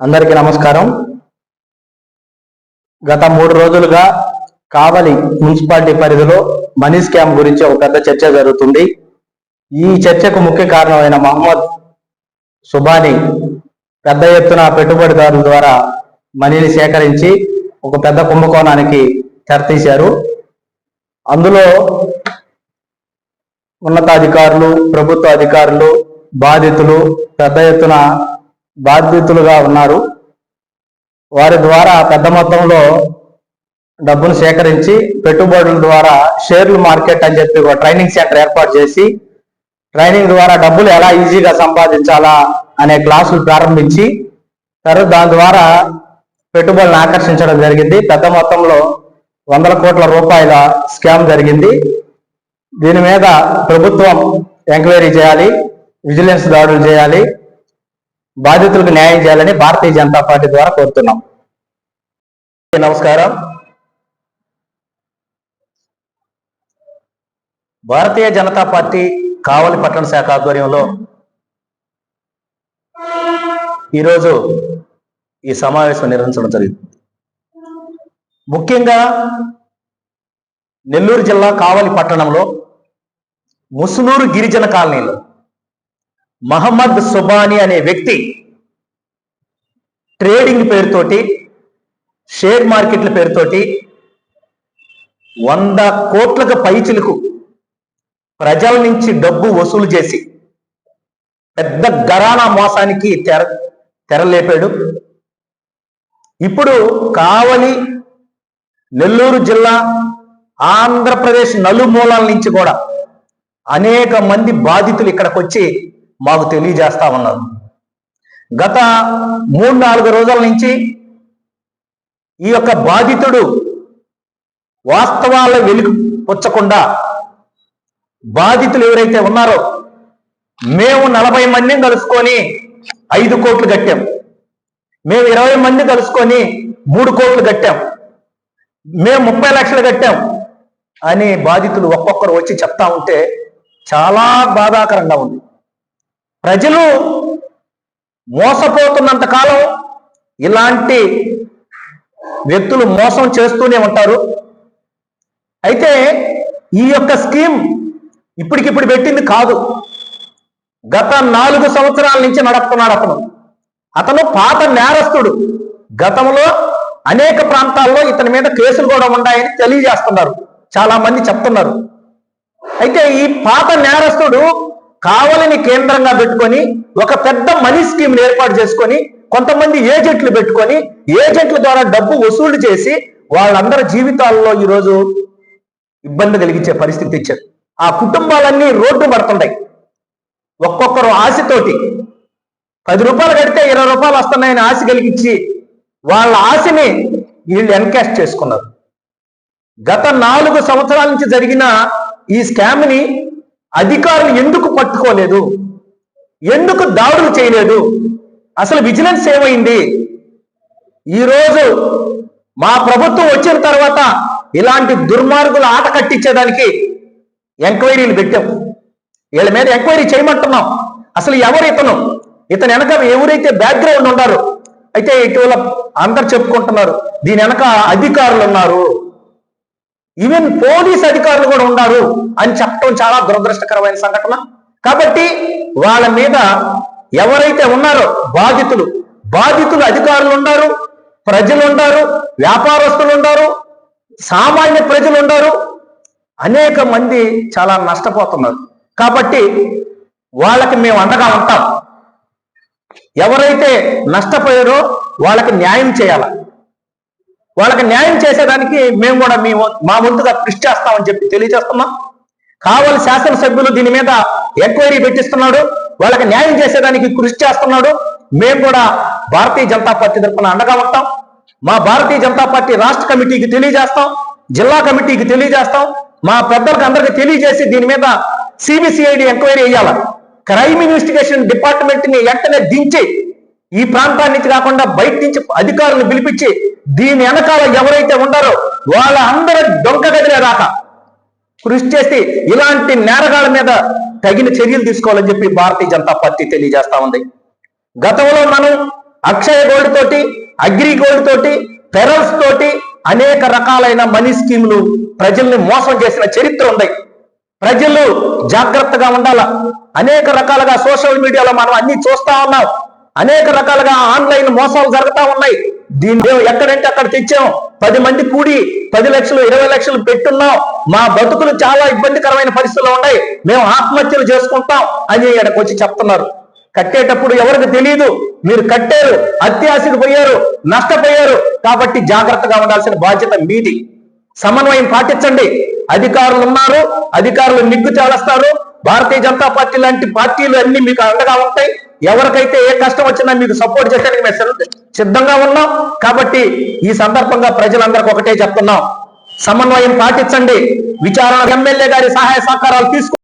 అందరికీ నమస్కారం. గత మూడు రోజులుగా కావలి మున్సిపాలిటీ పరిధిలో మనీ స్కామ్ గురించి ఒక పెద్ద చర్చ జరుగుతుంది. ఈ చర్చకు ముఖ్య కారణమైన మహమ్మద్ సుబాని పెద్ద ఎత్తున పెట్టుబడిదారుల ద్వారా మనీని సేకరించి ఒక పెద్ద కుంభకోణానికి తెరతీశారు అందులో ఉన్నతాధికారులు ప్రభుత్వ అధికారులు బాధితులు పెద్ద ఎత్తున బాధితులుగా ఉన్నారు. వారి ద్వారా పెద్ద మొత్తంలో డబ్బును సేకరించి పెట్టుబడుల ద్వారా షేర్లు మార్కెట్ అని చెప్పి ఒక ట్రైనింగ్ సెంటర్ ఏర్పాటు చేసి ట్రైనింగ్ ద్వారా డబ్బులు ఎలా ఈజీగా సంపాదించాలా అనే క్లాసులు ప్రారంభించి తర్వాత దాని ద్వారా పెట్టుబడులను ఆకర్షించడం జరిగింది. పెద్ద మొత్తంలో వందల కోట్ల రూపాయల స్కామ్ జరిగింది. దీని మీద ప్రభుత్వం ఎంక్వైరీ చేయాలి విజిలెన్స్ దాడులు చేయాలి బాధితులకు న్యాయం చేయాలని భారతీయ జనతా పార్టీ ద్వారా కోరుతున్నాం. నమస్కారం. భారతీయ జనతా పార్టీ కావలి పట్టణ శాఖ ఆధ్వర్యంలో ఈరోజు ఈ సమావేశం నిర్వహించడం జరిగింది. ముఖ్యంగా నెల్లూరు జిల్లా కావలి పట్టణంలో ముసునూరు గిరిజన కాలనీలో మహమ్మద్ సుబానీ అనే వ్యక్తి ట్రేడింగ్ పేరుతోటి షేర్ మార్కెట్ల పేరుతోటి వంద కోట్లకు పైచిలకు ప్రజల నుంచి డబ్బు వసూలు చేసి పెద్ద గరానా మోసానికి తెర తెరలేపాడు. ఇప్పుడు కావలి నెల్లూరు జిల్లా ఆంధ్రప్రదేశ్ నలుమూలాల నుంచి కూడా అనేక మంది బాధితులు ఇక్కడికి వచ్చి మాకు తెలియజేస్తా ఉన్నారు. గత మూడు నాలుగు రోజుల నుంచి ఈ యొక్క బాధితుడు వాస్తవాల వెలుగు పుచ్చకుండా బాధితులు ఎవరైతే ఉన్నారో మేము నలభై మందిని కలుసుకొని ఐదు కోట్లు కట్టాం. మేము ఇరవై మంది కలుసుకొని మూడు కోట్లు కట్టాం. మేము ముప్పై లక్షలు కట్టాం అని బాధితులు ఒక్కొక్కరు వచ్చి చెప్తా ఉంటే చాలా బాధాకరంగా ఉంది. ప్రజలు మోసపోతున్నంత కాలం ఇలాంటి వ్యక్తులు మోసం చేస్తూనే ఉంటారు. అయితే ఈ యొక్క స్కీమ్ ఇప్పటికిప్పుడు పెట్టింది కాదు. గత నాలుగు సంవత్సరాల నుంచి నడుపుతున్నాడు అతను. అతను పాత నేరస్తుడు. గతంలో అనేక ప్రాంతాల్లో ఇతని మీద కేసులు కూడా ఉన్నాయని తెలియజేస్తున్నారు. చాలా మంది చెప్తున్నారు. అయితే ఈ పాత నేరస్తుడు కావలిని కేంద్రంగా పెట్టుకొని ఒక పెద్ద మనీ స్కీమ్ని ఏర్పాటు చేసుకొని కొంతమంది ఏజెంట్లు పెట్టుకొని ఏజెంట్ల ద్వారా డబ్బు వసూలు చేసి వాళ్ళందరి జీవితాల్లో ఈరోజు ఇబ్బంది కలిగించే పరిస్థితి తెచ్చారు. ఆ కుటుంబాలన్నీ రోడ్డు పడుతుంటాయి. ఒక్కొక్కరు ఆశతోటి. పది రూపాయలు కడితే ఇరవై రూపాయలు వస్తున్నాయని ఆశ కలిగించి వాళ్ళ ఆశని వీళ్ళు ఎన్కాష్ చేసుకున్నారు. గత నాలుగు సంవత్సరాల నుంచి జరిగిన ఈ స్కామ్ని అధికారులు ఎందుకు పట్టుకోలేదు? ఎందుకు దాడులు చేయలేదు? అసలు విజిలెన్స్ ఏమైంది? ఈరోజు మా ప్రభుత్వం వచ్చిన తర్వాత ఇలాంటి దుర్మార్గుల ఆట కట్టించేదానికి ఎంక్వైరీలు పెట్టాం. వీళ్ళ మీద ఎంక్వైరీ చేయమంటున్నాం. అసలు ఎవరు ఇతను? ఇతను వెనక ఎవరైతే బ్యాక్గ్రౌండ్ ఉన్నారో? అయితే ఇటీవల అందరు చెప్పుకుంటున్నారు దీని వెనక అధికారులు ఉన్నారు. ఈవెన్ పోలీస్ అధికారులు కూడా ఉన్నారు అని చెప్పడం చాలా దురదృష్టకరమైన సంఘటన. కాబట్టి వాళ్ళ మీద ఎవరైతే ఉన్నారో బాధితులు బాధితులు అధికారులు ఉన్నారు ప్రజలు ఉన్నారు వ్యాపారస్తులు ఉన్నారు సామాన్య ప్రజలు ఉన్నారు అనేక మంది చాలా నష్టపోతున్నారు. కాబట్టి వాళ్ళకి మేము అండగా ఉంటాం. ఎవరైతే నష్టపోయారో వాళ్ళకి న్యాయం చేయాలి. వాళ్ళకి న్యాయం చేసేదానికి మేము కూడా మేము మా ముందుగా కృషి చేస్తామని చెప్పి తెలియజేస్తున్నాం. కావాలి శాసనసభ్యులు దీని మీద ఎంక్వైరీ పెట్టిస్తున్నాడు. వాళ్ళకి న్యాయం చేసేదానికి కృషి చేస్తున్నాడు. మేము కూడా భారతీయ జనతా పార్టీ తరఫున అండగా ఉంటాం. మా భారతీయ జనతా పార్టీ రాష్ట్ర కమిటీకి తెలియజేస్తాం. జిల్లా కమిటీకి తెలియజేస్తాం. మా పెద్దలకు అందరికి తెలియజేసి దీని మీద సిబిసిఐడి ఎంక్వైరీ చేయాల. క్రైమ్ ఇన్వెస్టిగేషన్ డిపార్ట్మెంట్ని వెంటనే దించి ఈ ప్రాంతాన్ని కాకుండా బయట నుంచి అధికారులను పిలిపించి దీని వెనకాల ఎవరైతే ఉన్నారో వాళ్ళ అందరూ డొంక గదిలే రాక కృషి చేసి ఇలాంటి నేరగాళ్ళ మీద తగిన చర్యలు తీసుకోవాలని చెప్పి భారతీయ జనతా పార్టీ తెలియజేస్తా ఉంది. గతంలో మనం అక్షయ గోల్డ్ తోటి అగ్రి గోల్డ్ తోటి పెరల్స్ తోటి అనేక రకాలైన మనీ స్కీములు ప్రజల్ని మోసం చేసిన చరిత్ర ఉంది. ప్రజలు జాగ్రత్తగా ఉండాల? అనేక రకాలుగా సోషల్ మీడియాలో మనం అన్ని చూస్తా ఉన్నాం. అనేక రకాలుగా ఆన్లైన్ మోసాలు జరుగుతా ఉన్నాయి. దీన్ని మేము ఎక్కడంటే అక్కడ తెచ్చాం. పది మంది కూడి పది లక్షలు ఇరవై లక్షలు పెట్టున్నాం. మా బతుకులు చాలా ఇబ్బందికరమైన పరిస్థితుల్లో ఉన్నాయి. మేము ఆత్మహత్యలు చేసుకుంటాం అని ఇక్కడికి వచ్చి చెప్తున్నారు. కట్టేటప్పుడు ఎవరికి తెలియదు మీరు కట్టారు అత్యాశకు పోయారు నష్టపోయారు. కాబట్టి జాగ్రత్తగా ఉండాల్సిన బాధ్యత మీది. సమన్వయం పాటించండి. అధికారులు ఉన్నారు అధికారులు నిగ్గు చాలస్తారు భారతీయ జనతా పార్టీ లాంటి పార్టీలు అన్ని మీకు అండగా ఉంటాయి. ఎవరికైతే ఏ కష్టం వచ్చినా మీకు సపోర్ట్ చేయడానికి మేము సిద్ధంగా ఉన్నాం. కాబట్టి ఈ సందర్భంగా ప్రజలందరికీ ఒకటే చెప్తున్నాం. సమన్వయం పాటించండి. విచారణ ఎమ్మెల్యే గారి సహాయ సహకారాలు తీసుకు